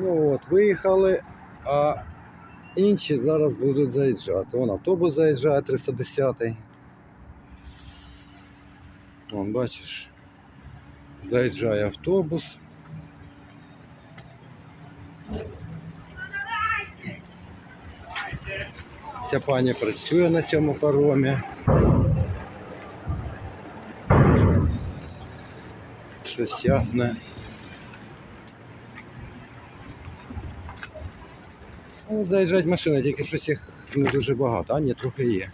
Ну от, виїхали, а інші зараз будуть заїжджати. Вон автобус заїжджає 310-й. Вон, бачиш. Заїжджає автобус. Ця пані працює на цьому паромі. Щось тягне. Ну, заїжджають машини, тільки щось їх не дуже багато, а ні, трохи є.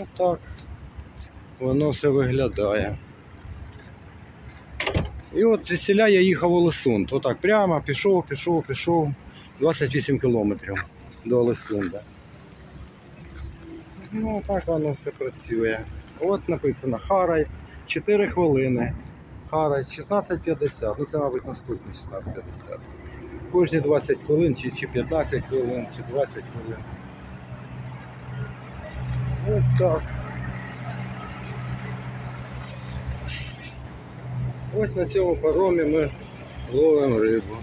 Отак воно все виглядає. І от звідсіля я їхав у Лисунд. Отак прямо пішов, пішов, пішов. 28 кілометрів до Лисунда. Ну, так воно все працює. От написано Харай 4 хвилини. Харай 16.50. Ну це, мабуть, наступний 16.50. Кожні 20 хвилин, чи, чи 15 хвилин, чи 20 хвилин. Ось так. Ось на цьому паромі ми ловимо рибу.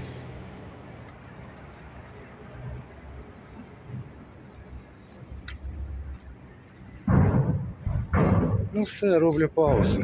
Ну все, роблю паузу.